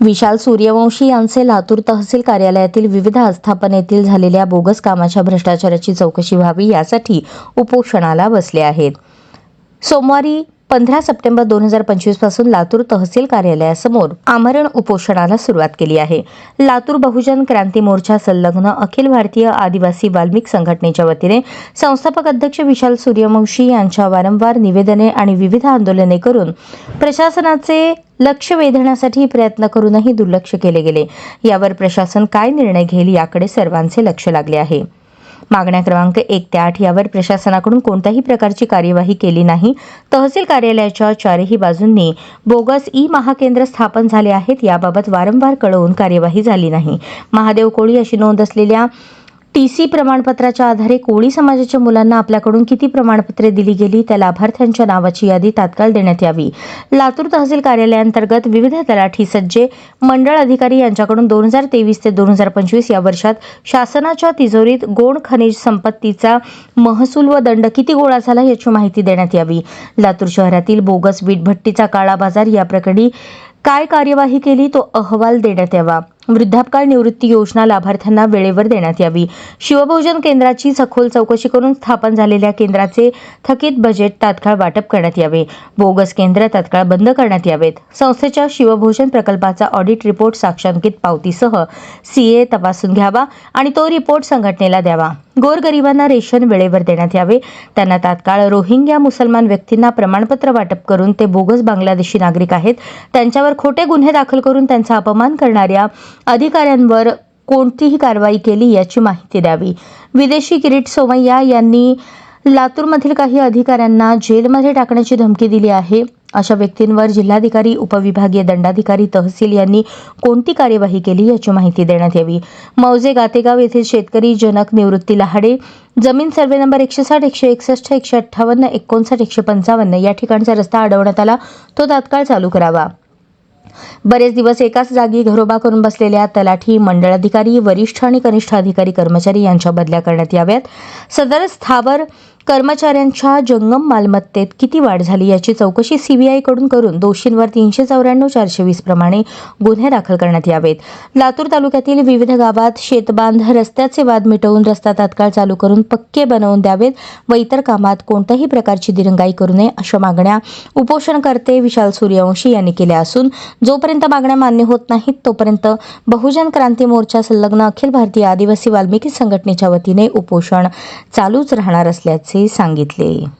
विशाल सूर्यवंशी यांचे लातूर तहसील कार्यालयातील विविध आस्थापनेतील झालेल्या बोगस कामाच्या भ्रष्टाचाराची चौकशी व्हावी यासाठी उपोषणाला बसले आहेत. सोमवारी पंधरा सप्टेंबर दोन हजार पंचवीसपासून लातूर तहसील कार्यालयासमोर आमरण उपोषणाला सुरुवात केली आहे. लातूर बहुजन क्रांती मोर्चा संलग्न अखिल भारतीय आदिवासी वाल्मिक संघटनेच्या वतीने संस्थापक अध्यक्ष विशाल सूर्यवंशी यांच्या वारंवार निवेदने आणि विविध आंदोलने करून प्रशासनाचे लक्ष वेधण्यासाठी प्रयत्न करूनही दुर्लक्ष केले गेले. यावर प्रशासन काय निर्णय घेईल याकडे सर्वांचे लक्ष लागले आहे. मागण्या क्रमांक एक ते आठ यावर प्रशासनाकडून कोणत्याही प्रकारची कार्यवाही केली नाही. तहसील कार्यालयाच्या चारही बाजूंनी बोगस ई महाकेंद्र स्थापन झाले आहेत. याबाबत वारंवार कळवून कार्यवाही झाली नाही. महादेव कोळी अशी नोंद असलेल्या टी सी प्रमाणपत्राच्या आधारे कोळी समाजाच्या मुलांना आपल्याकडून किती प्रमाणपत्रे दिली गेली त्या लाभार्थ्यांच्या नावाची यादी तात्काळ देण्यात यावी. लातूर तहसील कार्यालयांतर्गत विविध तलाठी सज्जे मंडळ अधिकारी यांच्याकडून दोन हजार तेवीस ते दोन हजार पंचवीस या वर्षात शासनाच्या तिजोरीत गोण खनिज संपत्तीचा महसूल व दंड किती गोळा झाला याची माहिती देण्यात यावी. लातूर शहरातील बोगस वीटभट्टीचा काळा बाजार या प्रकरणी काय कार्यवाही केली तो अहवाल देण्यात यावा. वृद्धापकाळ निवृत्ती योजना लाभार्थ्यांना वेळेवर देण्यात यावी. शिवभोजन केंद्राची सखोल चौकशी करून स्थापन झालेल्या केंद्राचे थकीत बजेट तात्काळ वाटप करण्यात यावे. बोगस केंद्र तात्काळ बंद करण्यात यावेत. संस्थेच्या शिवभोजन प्रकल्पाचा ऑडिट रिपोर्ट साक्षांकित पावतीसह सीए तपासून घ्यावा आणि तो रिपोर्ट संघटनेला द्यावा. गोरगरिबांना रेशन वेळेवर देण्यात यावे. त्यांना तात्काळ रोहिंग्या मुसलमान व्यक्तींना प्रमाणपत्र वाटप करून ते बोगस बांगलादेशी नागरिक आहेत. त्यांच्यावर खोटे गुन्हे दाखल करून त्यांचा अपमान करणाऱ्या अधिकाऱ्यांवर कोणतीही कारवाई केली याची माहिती द्यावी. विदेशी किरीट सोमय्या यांनी लातूरमधील काही अधिकाऱ्यांना जेलमध्ये टाकण्याची धमकी दिली आहे. अशा व्यक्तींवर जिल्हाधिकारी उपविभागीय दंडाधिकारी तहसील यांनी कोणती कार्यवाही केली याची माहिती देण्यात यावी. मौजे गातेगाव येथील शेतकरी जनक निवृत्ती लहाडे जमीन सर्वे नंबर एकशे साठ एकशे एकसष्ट एकशे अठ्ठावन्न एकोणसाठ एकशे पंचावन्न या ठिकाणचा रस्ता अडवण्यात आला. तो तात्काळ चालू करावा. बरेच दिवस एकाच जागी घरोबा करून बसलेल्या तलाठी मंडळ अधिकारी वरिष्ठ आणि कनिष्ठ अधिकारी कर्मचारी यांच्या बदल्या करण्यात याव्यात. सदर स्थावर कर्मचाऱ्यांच्या जंगम मालमत्तेत किती वाढ झाली याची चौकशी सीबीआयकडून करून दोषींवर तीनशे चौऱ्याण्णव चारशे वीस प्रमाणे गुन्हे दाखल करण्यात यावेत. लातूर तालुक्यातील विविध गावात शेतबांध रस्त्याचे वाद मिटवून रस्ता तात्काळ चालू करून पक्के बनवून द्यावेत व इतर कामात कोणत्याही प्रकारची दिरंगाई करू नये अशा मागण्या उपोषणकर्ते विशाल सूर्यवंशी यांनी केल्या असून जोपर्यंत मागण्या मान्य होत नाहीत तोपर्यंत बहुजन क्रांती मोर्चा संलग्न अखिल भारतीय आदिवासी वाल्मिकी संघटनेच्या वतीने उपोषण चालूच राहणार असल्याचे सांगितले.